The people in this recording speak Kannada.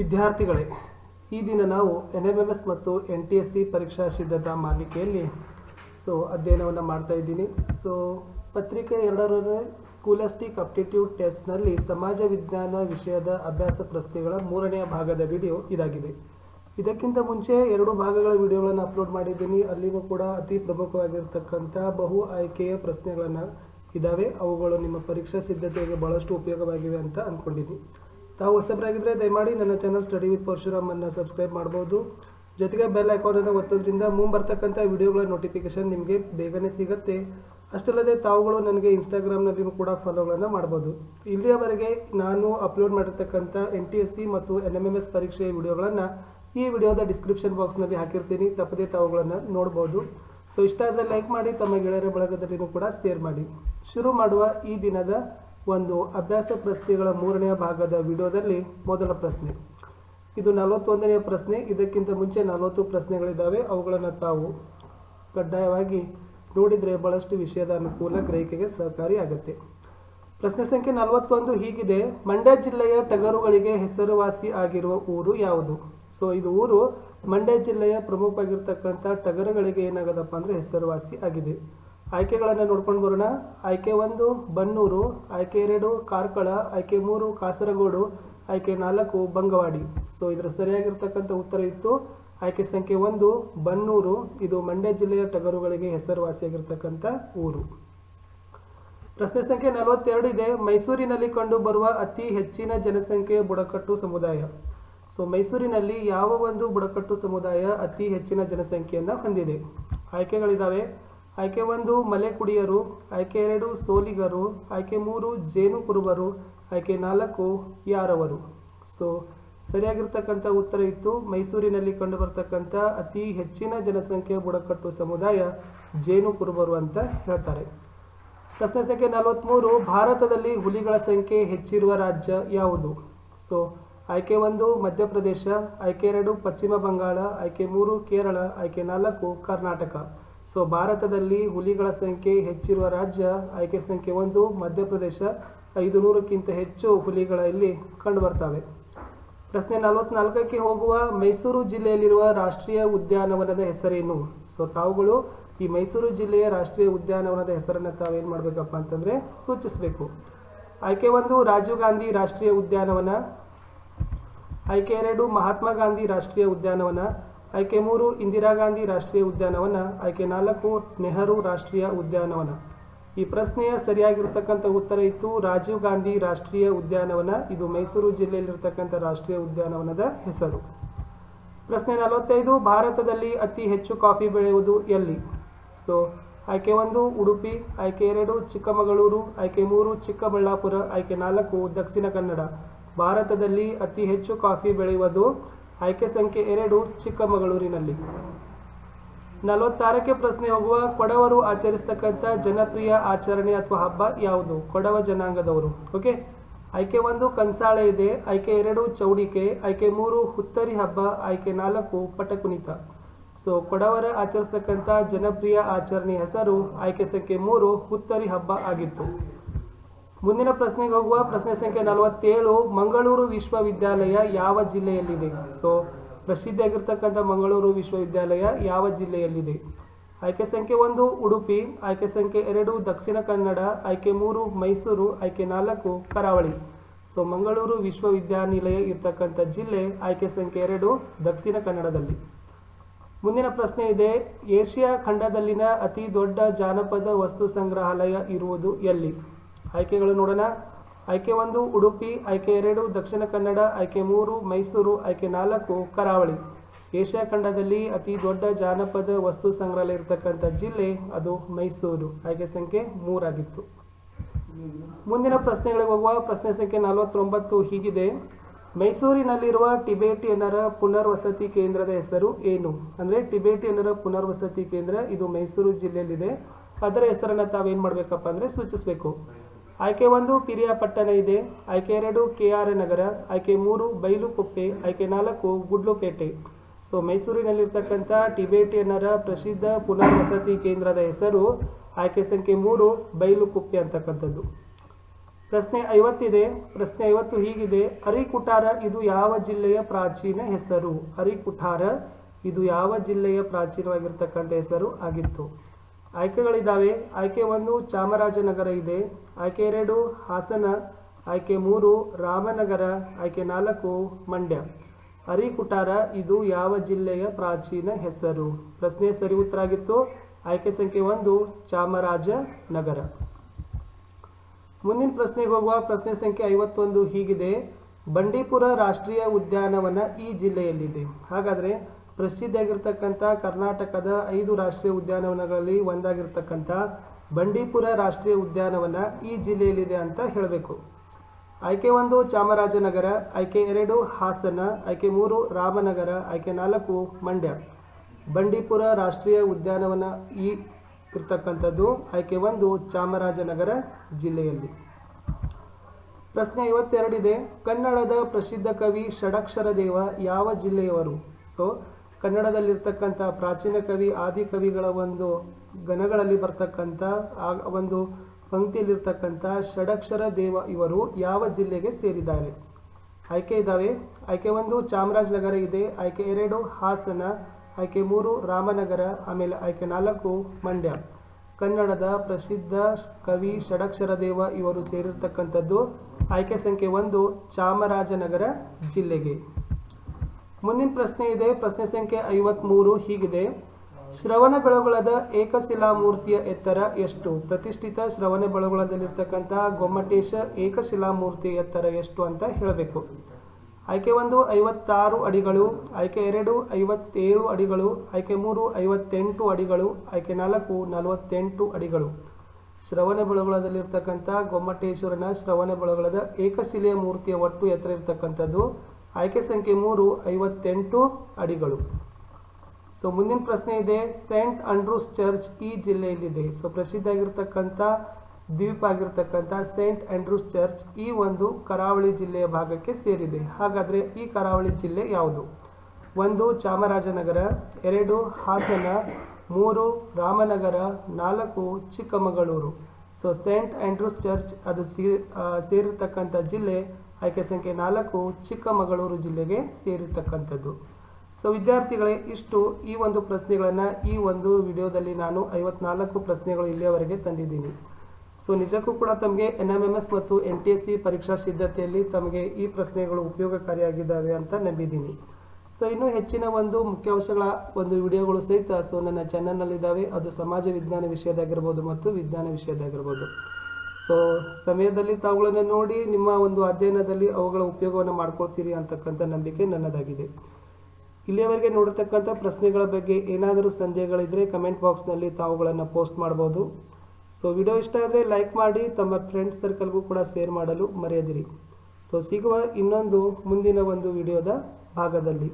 ವಿದ್ಯಾರ್ಥಿಗಳೇ, ಈ ದಿನ ನಾವು ಎನ್ ಎಂ ಎಂ ಎಸ್ ಮತ್ತು ಎನ್ ಟಿ ಎಸ್ ಸಿ ಪರೀಕ್ಷಾ ಸಿದ್ಧತಾ ಮಾಲಿಕೆಯಲ್ಲಿ ಸೊ ಅಧ್ಯಯನವನ್ನು ಮಾಡ್ತಾ ಇದ್ದೀನಿ. ಸೊ ಪತ್ರಿಕೆ ಎರಡರನೇ ಸ್ಕೂಲಸ್ಟಿಕ್ ಅಪ್ಟಿಟ್ಯೂಡ್ ಟೆಸ್ಟ್ನಲ್ಲಿ ಸಮಾಜ ವಿಜ್ಞಾನ ವಿಷಯದ ಅಭ್ಯಾಸ ಪ್ರಶ್ನೆಗಳ ಮೂರನೆಯ ಭಾಗದ ವಿಡಿಯೋ ಇದಾಗಿದೆ. ಇದಕ್ಕಿಂತ ಮುಂಚೆ ಎರಡು ಭಾಗಗಳ ವಿಡಿಯೋಗಳನ್ನು ಅಪ್ಲೋಡ್ ಮಾಡಿದ್ದೀನಿ. ಅಲ್ಲಿನೂ ಕೂಡ ಅತಿ ಪ್ರಮುಖವಾಗಿರ್ತಕ್ಕಂಥ ಬಹು ಆಯ್ಕೆಯ ಪ್ರಶ್ನೆಗಳನ್ನು ಇದ್ದಾವೆ ಅವುಗಳು ನಿಮ್ಮ ಪರೀಕ್ಷಾ ಸಿದ್ಧತೆಗೆ ಬಹಳಷ್ಟು ಉಪಯೋಗವಾಗಿವೆ ಅಂತ ಅಂದ್ಕೊಂಡಿದ್ದೀನಿ ತಾವು ಹೊಸಬರಾಗಿದ್ದರೆ ದಯಮಾಡಿ ನನ್ನ ಚಾನಲ್ ಸ್ಟಡಿ ವಿತ್ ಪರಶುರಾಮನ್ನು ಸಬ್ಸ್ಕ್ರೈಬ್ ಮಾಡ್ಬೋದು. ಜೊತೆಗೆ ಬೆಲ್ ಐಕಾನನ್ನು ಒತ್ತೋದ್ರಿಂದ ಮುಂಬರ್ತಕ್ಕಂಥ ವಿಡಿಯೋಗಳ ನೋಟಿಫಿಕೇಶನ್ ನಿಮಗೆ ಬೇಗನೆ ಸಿಗುತ್ತೆ. ಅಷ್ಟಲ್ಲದೆ ತಾವುಗಳು ನನಗೆ ಇನ್ಸ್ಟಾಗ್ರಾಮ್ನಲ್ಲಿಯೂ ಕೂಡ ಫಾಲೋಗಳನ್ನು ಮಾಡ್ಬೋದು. ಇಲ್ಲಿಯವರೆಗೆ ನಾನು ಅಪ್ಲೋಡ್ ಮಾಡಿರ್ತಕ್ಕಂಥ ಎನ್ ಟಿ ಎಸ್ ಸಿ ಮತ್ತು ಎನ್ ಎಂ ಎಂ ಎಸ್ ಪರೀಕ್ಷೆಯ ವಿಡಿಯೋಗಳನ್ನು ಈ ವಿಡಿಯೋದ ಡಿಸ್ಕ್ರಿಪ್ಷನ್ ಬಾಕ್ಸ್ನಲ್ಲಿ ಹಾಕಿರ್ತೀನಿ. ತಪ್ಪದೇ ತಾವುಗಳನ್ನು ನೋಡ್ಬೋದು. ಸೊ ಇಷ್ಟ ಆದರೆ ಲೈಕ್ ಮಾಡಿ, ತಮ್ಮ ಗೆಳೆಯರ ಬಳಗದಲ್ಲಿಯೂ ಕೂಡ ಶೇರ್ ಮಾಡಿ. ಶುರು ಮಾಡುವ ಈ ದಿನದ ಒಂದು ಅಭ್ಯಾಸ ಪ್ರಶ್ನೆಗಳ ಮೂರನೆಯ ಭಾಗದ ವಿಡಿಯೋದಲ್ಲಿ ಮೊದಲ ಪ್ರಶ್ನೆ. ಇದು ನಲವತ್ತೊಂದನೆಯ ಪ್ರಶ್ನೆ. ಇದಕ್ಕಿಂತ ಮುಂಚೆ ನಲವತ್ತು ಪ್ರಶ್ನೆಗಳಿದ್ದಾವೆ ಅವುಗಳನ್ನು ತಾವು ಕಡ್ಡಾಯವಾಗಿ ನೋಡಿದರೆ ಬಹಳಷ್ಟು ವಿಷಯದ ಅನುಕೂಲ ಗ್ರಹಿಕೆಗೆ ಸಹಕಾರಿಯಾಗುತ್ತೆ ಪ್ರಶ್ನೆ ಸಂಖ್ಯೆ ನಲವತ್ತೊಂದು ಹೀಗಿದೆ. ಮಂಡ್ಯ ಜಿಲ್ಲೆಯ ಟಗರುಗಳಿಗೆ ಹೆಸರುವಾಸಿ ಆಗಿರುವ ಊರು ಯಾವುದು? ಸೊ, ಇದು ಊರು ಮಂಡ್ಯ ಜಿಲ್ಲೆಯ ಪ್ರಮುಖವಾಗಿರ್ತಕ್ಕಂಥ ಟಗರುಗಳಿಗೆ ಏನಾಗದಪ್ಪ ಅಂದರೆ ಹೆಸರುವಾಸಿ ಆಗಿದೆ. ಆಯ್ಕೆಗಳನ್ನು ನೋಡ್ಕೊಂಡು ಬರೋಣ. ಆಯ್ಕೆ ಒಂದು, ಬನ್ನೂರು. ಆಯ್ಕೆ ಎರಡು, ಕಾರ್ಕಳ. ಆಯ್ಕೆ ಮೂರು, ಕಾಸರಗೋಡು. ಆಯ್ಕೆ ನಾಲ್ಕು, ಬಂಗವಾಡಿ. ಸೊ ಇದರ ಸರಿಯಾಗಿರ್ತಕ್ಕಂಥ ಉತ್ತರ ಇತ್ತು. ಆಯ್ಕೆ ಸಂಖ್ಯೆ ಒಂದು, ಬನ್ನೂರು. ಇದು ಮಂಡ್ಯ ಜಿಲ್ಲೆಯ ಟಗರುಗಳಿಗೆ ಹೆಸರುವಾಸಿಯಾಗಿರ್ತಕ್ಕಂಥ ಊರು. ಪ್ರಶ್ನೆ ಸಂಖ್ಯೆ ನಲವತ್ತೆರಡು ಇದೆ. ಮೈಸೂರಿನಲ್ಲಿ ಕಂಡುಬರುವ ಅತಿ ಹೆಚ್ಚಿನ ಜನಸಂಖ್ಯೆಯ ಬುಡಕಟ್ಟು ಸಮುದಾಯ. ಸೊ ಮೈಸೂರಿನಲ್ಲಿ ಯಾವ ಒಂದು ಬುಡಕಟ್ಟು ಸಮುದಾಯ ಅತಿ ಹೆಚ್ಚಿನ ಜನಸಂಖ್ಯೆಯನ್ನು ಹೊಂದಿದೆ? ಆಯ್ಕೆಗಳಿದ್ದಾವೆ ಆಯ್ಕೆ ಒಂದು ಮಲೆ ಕುಡಿಯರು ಆಯ್ಕೆ ಎರಡು, ಸೋಲಿಗರು. ಆಯ್ಕೆ ಮೂರು ಜೇನು ಕುರುಬರು ಆಯ್ಕೆ ನಾಲ್ಕು, ಯಾರವರು? ಸೊ ಸರಿಯಾಗಿರ್ತಕ್ಕಂಥ ಉತ್ತರ ಇತ್ತು. ಮೈಸೂರಿನಲ್ಲಿ ಕಂಡುಬರ್ತಕ್ಕಂಥ ಅತಿ ಹೆಚ್ಚಿನ ಜನಸಂಖ್ಯೆ ಬುಡಕಟ್ಟು ಸಮುದಾಯ ಜೇನು ಕುರುಬರು ಅಂತ ಹೇಳ್ತಾರೆ. ಪ್ರಶ್ನೆ ಸಂಖ್ಯೆ ನಲವತ್ತ್ಮೂರು ಭಾರತದಲ್ಲಿ ಹುಲಿಗಳ ಸಂಖ್ಯೆ ಹೆಚ್ಚಿರುವ ರಾಜ್ಯ ಯಾವುದು? ಸೊ ಆಯ್ಕೆ ಒಂದು, ಮಧ್ಯಪ್ರದೇಶ. ಆಯ್ಕೆ ಎರಡು, ಪಶ್ಚಿಮ ಬಂಗಾಳ. ಆಯ್ಕೆ ಮೂರು, ಕೇರಳ. ಆಯ್ಕೆ ನಾಲ್ಕು, ಕರ್ನಾಟಕ. ಸೊ ಭಾರತದಲ್ಲಿ ಹುಲಿಗಳ ಸಂಖ್ಯೆ ಹೆಚ್ಚಿರುವ ರಾಜ್ಯ ಆಯ್ಕೆ ಸಂಖ್ಯೆ ಒಂದು, ಮಧ್ಯಪ್ರದೇಶ ಐದು ನೂರಕ್ಕಿಂತ ಹೆಚ್ಚು ಹುಲಿಗಳ ಇಲ್ಲಿ ಕಂಡುಬರ್ತವೆ ಪ್ರಶ್ನೆ ನಲವತ್ನಾಲ್ಕಕ್ಕೆ ಹೋಗುವ ಮೈಸೂರು ಜಿಲ್ಲೆಯಲ್ಲಿರುವ ರಾಷ್ಟ್ರೀಯ ಉದ್ಯಾನವನದ ಹೆಸರೇನು? ಸೊ ತಾವುಗಳು ಈ ಮೈಸೂರು ಜಿಲ್ಲೆಯ ರಾಷ್ಟ್ರೀಯ ಉದ್ಯಾನವನದ ಹೆಸರನ್ನು ತಾವೇನು ಮಾಡಬೇಕಪ್ಪ ಅಂತಂದರೆ ಸೂಚಿಸಬೇಕು. ಆಯ್ಕೆ ಒಂದು, ರಾಜೀವ್ ಗಾಂಧಿ ರಾಷ್ಟ್ರೀಯ ಉದ್ಯಾನವನ. ಆಯ್ಕೆ ಎರಡು, ಮಹಾತ್ಮ ಗಾಂಧಿ ರಾಷ್ಟ್ರೀಯ ಉದ್ಯಾನವನ. ಆಯ್ಕೆ ಮೂರು ಇಂದಿರಾ ಗಾಂಧಿ ರಾಷ್ಟ್ರೀಯ ಉದ್ಯಾನವನ, ಆಯ್ಕೆ ನಾಲ್ಕು ನೆಹರು ರಾಷ್ಟ್ರೀಯ ಉದ್ಯಾನವನ. ಈ ಪ್ರಶ್ನೆಯ ಸರಿಯಾಗಿರ್ತಕ್ಕಂಥ ಉತ್ತರ ಇತ್ತು, ರಾಜೀವ್ ಗಾಂಧಿ ರಾಷ್ಟ್ರೀಯ ಉದ್ಯಾನವನ. ಇದು ಮೈಸೂರು ಜಿಲ್ಲೆಯಲ್ಲಿರ್ತಕ್ಕಂಥ ರಾಷ್ಟ್ರೀಯ ಉದ್ಯಾನವನದ ಹೆಸರು. ಪ್ರಶ್ನೆ ನಲವತ್ತೈದು, ಭಾರತದಲ್ಲಿ ಅತಿ ಹೆಚ್ಚು ಕಾಫಿ ಬೆಳೆಯುವುದು ಎಲ್ಲಿ? ಸೊ, ಆಯ್ಕೆ ಒಂದು, ಉಡುಪಿ, ಆಯ್ಕೆ ಎರಡು, ಚಿಕ್ಕಮಗಳೂರು, ಆಯ್ಕೆ ಮೂರು, ಚಿಕ್ಕಬಳ್ಳಾಪುರ, ಆಯ್ಕೆ ನಾಲ್ಕು, ದಕ್ಷಿಣ ಕನ್ನಡ. ಭಾರತದಲ್ಲಿ ಅತಿ ಹೆಚ್ಚು ಕಾಫಿ ಬೆಳೆಯುವುದು ಆಯ್ಕೆ ಸಂಖ್ಯೆ ಎರಡು ಚಿಕ್ಕಮಗಳೂರಿನಲ್ಲಿ. ನಲವತ್ತಾರಕ್ಕೆ ಪ್ರಶ್ನೆ ಹೋಗುವ ಕೊಡವರು ಆಚರಿಸ್ತಕ್ಕಂಥ ಜನಪ್ರಿಯ ಆಚರಣೆ ಅಥವಾ ಹಬ್ಬ ಯಾವುದು? ಕೊಡವ ಜನಾಂಗದವರು. ಓಕೆ ಆಯ್ಕೆ ಒಂದು ಕಂಸಾಳೆ ಇದೆ, ಆಯ್ಕೆ ಎರಡು ಚೌಡಿಕೆ, ಆಯ್ಕೆ ಮೂರು ಹುತ್ತರಿ ಹಬ್ಬ, ಆಯ್ಕೆ ನಾಲ್ಕು ಪಟಕುಣಿತ ಸೊ ಕೊಡವರ ಆಚರಿಸ್ತಕ್ಕಂಥ ಜನಪ್ರಿಯ ಆಚರಣೆ ಹೆಸರು ಆಯ್ಕೆ ಸಂಖ್ಯೆ ಮೂರು ಹುತ್ತರಿ ಹಬ್ಬ ಆಗಿತ್ತು. ಮುಂದಿನ ಪ್ರಶ್ನೆಗೆ ಹೋಗುವ ಪ್ರಶ್ನೆ ಸಂಖ್ಯೆ ನಲವತ್ತೇಳು, ಮಂಗಳೂರು ವಿಶ್ವವಿದ್ಯಾಲಯ ಯಾವ ಜಿಲ್ಲೆಯಲ್ಲಿದೆ? ಸೊ ಪ್ರಸಿದ್ಧಿಯಾಗಿರ್ತಕ್ಕಂಥ ಮಂಗಳೂರು ವಿಶ್ವವಿದ್ಯಾಲಯ ಯಾವ ಜಿಲ್ಲೆಯಲ್ಲಿದೆ? ಆಯ್ಕೆ ಸಂಖ್ಯೆ ಒಂದು, ಉಡುಪಿ, ಆಯ್ಕೆ ಸಂಖ್ಯೆ ಎರಡು, ದಕ್ಷಿಣ ಕನ್ನಡ, ಆಯ್ಕೆ ಮೂರು, ಮೈಸೂರು, ಆಯ್ಕೆ ನಾಲ್ಕು, ಕರಾವಳಿ. ಸೊ ಮಂಗಳೂರು ವಿಶ್ವವಿದ್ಯಾನಿಲಯ ಇರ್ತಕ್ಕಂಥ ಜಿಲ್ಲೆ ಆಯ್ಕೆ ಸಂಖ್ಯೆ ಎರಡು, ದಕ್ಷಿಣ ಕನ್ನಡದಲ್ಲಿ. ಮುಂದಿನ ಪ್ರಶ್ನೆ ಇದೆ, ಏಷ್ಯಾ ಖಂಡದಲ್ಲಿನ ಅತಿ ದೊಡ್ಡ ಜಾನಪದ ವಸ್ತು ಸಂಗ್ರಹಾಲಯ ಇರುವುದು ಎಲ್ಲಿ? ಆಯ್ಕೆಗಳು ನೋಡೋಣ. ಆಯ್ಕೆ ಒಂದು, ಉಡುಪಿ, ಆಯ್ಕೆ ಎರಡು, ದಕ್ಷಿಣ ಕನ್ನಡ, ಆಯ್ಕೆ ಮೂರು, ಮೈಸೂರು, ಆಯ್ಕೆ ನಾಲ್ಕು, ಕರಾವಳಿ. ಏಷ್ಯಾ ಖಂಡದಲ್ಲಿ ಅತಿ ದೊಡ್ಡ ಜಾನಪದ ವಸ್ತು ಸಂಗ್ರಹಾಲಯ ಇರತಕ್ಕಂಥ ಜಿಲ್ಲೆ ಅದು ಮೈಸೂರು. ಆಯ್ಕೆ ಸಂಖ್ಯೆ ಮೂರಾಗಿತ್ತು. ಮುಂದಿನ ಪ್ರಶ್ನೆಗಳಿಗೆ ಹೋಗುವ. ಪ್ರಶ್ನೆ ಸಂಖ್ಯೆ ನಲವತ್ತೊಂಬತ್ತು ಹೀಗಿದೆ. ಮೈಸೂರಿನಲ್ಲಿರುವ ಟಿಬೇಟಿಯನ್ನರ ಪುನರ್ವಸತಿ ಕೇಂದ್ರದ ಹೆಸರು ಏನು? ಅಂದರೆ ಟಿಬೇಟಿಯನ್ನರ ಪುನರ್ವಸತಿ ಕೇಂದ್ರ ಇದು ಮೈಸೂರು ಜಿಲ್ಲೆಯಲ್ಲಿದೆ. ಅದರ ಹೆಸರನ್ನು ತಾವೇನು ಮಾಡಬೇಕಪ್ಪ ಅಂದರೆ ಸೂಚಿಸಬೇಕು. ಆಯ್ಕೆ ಒಂದು ಪಿರಿಯಾಪಟ್ಟಣ ಇದೆ. ಆಯ್ಕೆ ಎರಡು ಕೆ ಆರ್ ನಗರ. ಆಯ್ಕೆ ಮೂರು ಬೈಲುಕುಪ್ಪೆ ಆಯ್ಕೆ ನಾಲ್ಕು, ಗುಡ್ಲುಪೇಟೆ. ಸೊ, ಮೈಸೂರಿನಲ್ಲಿರ್ತಕ್ಕಂಥ ಟಿಬೇಟಿಯನ್ನರ ಪ್ರಸಿದ್ಧ ಪುನರ್ವಸತಿ ಕೇಂದ್ರದ ಹೆಸರು ಆಯ್ಕೆ ಸಂಖ್ಯೆ ಮೂರು ಬೈಲುಕುಪ್ಪೆ ಅಂತಕ್ಕಂಥದ್ದು. ಪ್ರಶ್ನೆ ಐವತ್ತಿದೆ. ಪ್ರಶ್ನೆ ಐವತ್ತು ಹೀಗಿದೆ. ಅರಿಕುಟಾರ ಇದು ಯಾವ ಜಿಲ್ಲೆಯ ಪ್ರಾಚೀನ ಹೆಸರು? ಅರಿಕುಟಾರ ಇದು ಯಾವ ಜಿಲ್ಲೆಯ ಪ್ರಾಚೀನವಾಗಿರ್ತಕ್ಕಂಥ ಹೆಸರು? ಆಗಿತ್ತು. ಆಯ್ಕೆಗಳಿದ್ದಾವೆ. ಆಯ್ಕೆ ಒಂದು ಚಾಮರಾಜನಗರ ಇದೆ. ಆಯ್ಕೆ ಎರಡು ಹಾಸನ. ಆಯ್ಕೆ ಮೂರು ರಾಮನಗರ. ಆಯ್ಕೆ ನಾಲ್ಕು ಮಂಡ್ಯ. ಅರಿಕುಟಾರ ಇದು ಯಾವ ಜಿಲ್ಲೆಯ ಪ್ರಾಚೀನ ಹೆಸರು? ಪ್ರಶ್ನೆ ಸರಿ ಉತ್ತರ ಆಗಿತ್ತು. ಆಯ್ಕೆ ಸಂಖ್ಯೆ ಒಂದು ಚಾಮರಾಜನಗರ. ಮುಂದಿನ ಪ್ರಶ್ನೆಗೆ ಹೋಗುವ ಪ್ರಶ್ನೆ ಸಂಖ್ಯೆ ಐವತ್ತೊಂದು ಹೀಗಿದೆ. ಬಂಡೀಪುರ ರಾಷ್ಟ್ರೀಯ ಉದ್ಯಾನವನ ಈ ಜಿಲ್ಲೆಯಲ್ಲಿದೆ. ಹಾಗಾದರೆ ಪ್ರಸಿದ್ಧಿಯಾಗಿರ್ತಕ್ಕಂಥ ಕರ್ನಾಟಕದ ಐದು ರಾಷ್ಟ್ರೀಯ ಉದ್ಯಾನವನಗಳಲ್ಲಿ ಒಂದಾಗಿರ್ತಕ್ಕಂಥ ಬಂಡೀಪುರ ರಾಷ್ಟ್ರೀಯ ಉದ್ಯಾನವನ ಈ ಜಿಲ್ಲೆಯಲ್ಲಿದೆ ಅಂತ ಹೇಳಬೇಕು. ಆಯ್ಕೆ ಒಂದು ಚಾಮರಾಜನಗರ, ಆಯ್ಕೆ ಎರಡು ಹಾಸನ, ಆಯ್ಕೆ ಮೂರು ರಾಮನಗರ, ಆಯ್ಕೆ ನಾಲ್ಕು ಮಂಡ್ಯ. ಬಂಡೀಪುರ ರಾಷ್ಟ್ರೀಯ ಉದ್ಯಾನವನ ಈ ಇರ್ತಕ್ಕಂಥದ್ದು ಆಯ್ಕೆ ಒಂದು ಚಾಮರಾಜನಗರ ಜಿಲ್ಲೆಯಲ್ಲಿ. ಪ್ರಶ್ನೆ ಐವತ್ತೆರಡಿದೆ, ಕನ್ನಡದ ಪ್ರಸಿದ್ಧ ಕವಿ ಷಡಕ್ಷರ ದೇವ ಯಾವ ಜಿಲ್ಲೆಯವರು? ಸೊ ಕನ್ನಡದಲ್ಲಿರ್ತಕ್ಕಂಥ ಪ್ರಾಚೀನ ಕವಿ, ಆದಿ ಕವಿಗಳ ಒಂದು ಗಣಗಳಲ್ಲಿ ಬರ್ತಕ್ಕಂಥ, ಆ ಒಂದು ಪಂಕ್ತಿಯಲ್ಲಿರ್ತಕ್ಕಂಥ ಷಡಕ್ಷರ ದೇವ ಇವರು ಯಾವ ಜಿಲ್ಲೆಗೆ ಸೇರಿದ್ದಾರೆ? ಆಯ್ಕೆ ಇದ್ದಾವೆ ಆಯ್ಕೆ ಒಂದು ಚಾಮರಾಜನಗರ ಇದೆ. ಆಯ್ಕೆ ಎರಡು ಹಾಸನ. ಆಯ್ಕೆ ಮೂರು ರಾಮನಗರ. ಆಮೇಲೆ ಆಯ್ಕೆ ನಾಲ್ಕು ಮಂಡ್ಯ. ಕನ್ನಡದ ಪ್ರಸಿದ್ಧ ಕವಿ, ಷಡಕ್ಷರ ದೇವ ಇವರು ಸೇರಿರ್ತಕ್ಕಂಥದ್ದು ಆಯ್ಕೆ ಸಂಖ್ಯೆ ಒಂದು ಚಾಮರಾಜನಗರ ಜಿಲ್ಲೆಗೆ. ಮುಂದಿನ ಪ್ರಶ್ನೆ ಇದೆ. ಪ್ರಶ್ನೆ ಸಂಖ್ಯೆ ಐವತ್ಮೂರು ಹೀಗಿದೆ. ಶ್ರವಣ ಬೆಳಗೊಳದ ಏಕಶಿಲಾ ಮೂರ್ತಿಯ ಎತ್ತರ ಎಷ್ಟು? ಪ್ರತಿಷ್ಠಿತ ಶ್ರವಣ ಬೆಳಗೊಳದಲ್ಲಿರ್ತಕ್ಕಂಥ ಗೊಮ್ಮಟೇಶ ಏಕಶಿಲಾ ಮೂರ್ತಿಯ ಎತ್ತರ ಎಷ್ಟು ಅಂತ ಹೇಳಬೇಕು. ಆಯ್ಕೆ ಒಂದು, ಐವತ್ತಾರು ಅಡಿಗಳು. ಆಯ್ಕೆ ಎರಡು, ಐವತ್ತೇಳು ಅಡಿಗಳು. ಆಯ್ಕೆ ಮೂರು, ಐವತ್ತೆಂಟು ಅಡಿಗಳು. ಆಯ್ಕೆ ನಾಲ್ಕು, ನಲವತ್ತೆಂಟು ಅಡಿಗಳು. ಶ್ರವಣ ಬೆಳಗೊಳದಲ್ಲಿರ್ತಕ್ಕಂಥ ಗೊಮ್ಮಟೇಶ್ವರನ ಶ್ರವಣ ಬೆಳಗೊಳದ ಏಕಶಿಲೆಯ ಮೂರ್ತಿಯ ಒಟ್ಟು ಎತ್ತರ ಇರ್ತಕ್ಕಂಥದ್ದು ಆಯ್ಕೆ ಸಂಖ್ಯೆ ಮೂರು, ಐವತ್ತೆಂಟು ಅಡಿಗಳು. ಸೊ ಮುಂದಿನ ಪ್ರಶ್ನೆ ಇದೆ. ಸೇಂಟ್ ಆಂಡ್ರೂಸ್ ಚರ್ಚ್ ಈ ಜಿಲ್ಲೆಯಲ್ಲಿದೆ. ಸೊ ಪ್ರಸಿದ್ಧ ಆಗಿರ್ತಕ್ಕಂಥ ದ್ವೀಪ ಆಗಿರ್ತಕ್ಕಂಥ ಸೇಂಟ್ ಆಂಡ್ರೂಸ್ ಚರ್ಚ್ ಈ ಒಂದು ಕರಾವಳಿ ಜಿಲ್ಲೆಯ ಭಾಗಕ್ಕೆ ಸೇರಿದೆ. ಹಾಗಾದರೆ ಈ ಕರಾವಳಿ ಜಿಲ್ಲೆ ಯಾವುದು? ಒಂದು, ಚಾಮರಾಜನಗರ, ಎರಡು, ಹಾಸನ, ಮೂರು, ರಾಮನಗರ, ನಾಲ್ಕು, Chikkamagaluru. So saint Andrews church ಅದು ಸೇರಿರ್ತಕ್ಕಂಥ ಜಿಲ್ಲೆ ಆಯ್ಕೆ ಸಂಖ್ಯೆ ನಾಲ್ಕು ಚಿಕ್ಕಮಗಳೂರು ಜಿಲ್ಲೆಗೆ ಸೇರಿರ್ತಕ್ಕಂಥದ್ದು. ಸೊ ವಿದ್ಯಾರ್ಥಿಗಳೇ, ಇಷ್ಟು ಈ ಒಂದು ಪ್ರಶ್ನೆಗಳನ್ನು ಈ ಒಂದು ವಿಡಿಯೋದಲ್ಲಿ ನಾನು ಐವತ್ನಾಲ್ಕು ಪ್ರಶ್ನೆಗಳು ಇಲ್ಲಿಯವರೆಗೆ ತಂದಿದ್ದೀನಿ. ಸೊ ನಿಜಕ್ಕೂ ಕೂಡ ತಮಗೆ ಎನ್ ಎಂ ಎಂ ಎಸ್ ಮತ್ತು ಎನ್ ಟಿ ಸಿ ಪರೀಕ್ಷಾ ಸಿದ್ಧತೆಯಲ್ಲಿ ತಮಗೆ ಈ ಪ್ರಶ್ನೆಗಳು ಉಪಯೋಗಕಾರಿಯಾಗಿದ್ದಾವೆ ಅಂತ ನಂಬಿದ್ದೀನಿ. ಸೊ ಇನ್ನೂ ಹೆಚ್ಚಿನ ಒಂದು ಮುಖ್ಯಾಂಶಗಳ ಒಂದು ವಿಡಿಯೋಗಳು ಸಹಿತ ಸೊ ನನ್ನ ಚಾನಲ್ನಲ್ಲಿದ್ದಾವೆ ಅದು ಸಮಾಜ ವಿಜ್ಞಾನ ವಿಷಯದಾಗಿರ್ಬೋದು ಮತ್ತು ವಿಜ್ಞಾನ ವಿಷಯದಾಗಿರ್ಬೋದು. ಸೊ ಸಮಯದಲ್ಲಿ ತಾವುಗಳನ್ನು ನೋಡಿ ನಿಮ್ಮ ಒಂದು ಅಧ್ಯಯನದಲ್ಲಿ ಅವುಗಳ ಉಪಯೋಗವನ್ನು ಮಾಡ್ಕೊಳ್ತೀರಿ ಅಂತಕ್ಕಂಥ ನಂಬಿಕೆ ನನ್ನದಾಗಿದೆ. ಇಲ್ಲಿಯವರೆಗೆ ನೋಡಿರ್ತಕ್ಕಂಥ ಪ್ರಶ್ನೆಗಳ ಬಗ್ಗೆ ಏನಾದರೂ ಸಂದೇಹಗಳಿದ್ದರೆ ಕಮೆಂಟ್ ಬಾಕ್ಸ್ನಲ್ಲಿ ತಾವುಗಳನ್ನು ಪೋಸ್ಟ್ ಮಾಡ್ಬೋದು. ಸೊ ವಿಡಿಯೋ ಇಷ್ಟ ಆದರೆ ಲೈಕ್ ಮಾಡಿ, ತಮ್ಮ ಫ್ರೆಂಡ್ಸ್ ಸರ್ಕಲ್ಗೂ ಕೂಡ ಶೇರ್ ಮಾಡಲು ಮರೆಯದಿರಿ. ಸೊ ಸಿಗುವ ಇನ್ನೊಂದು ಮುಂದಿನ ಒಂದು ವಿಡಿಯೋದ ಭಾಗದಲ್ಲಿ.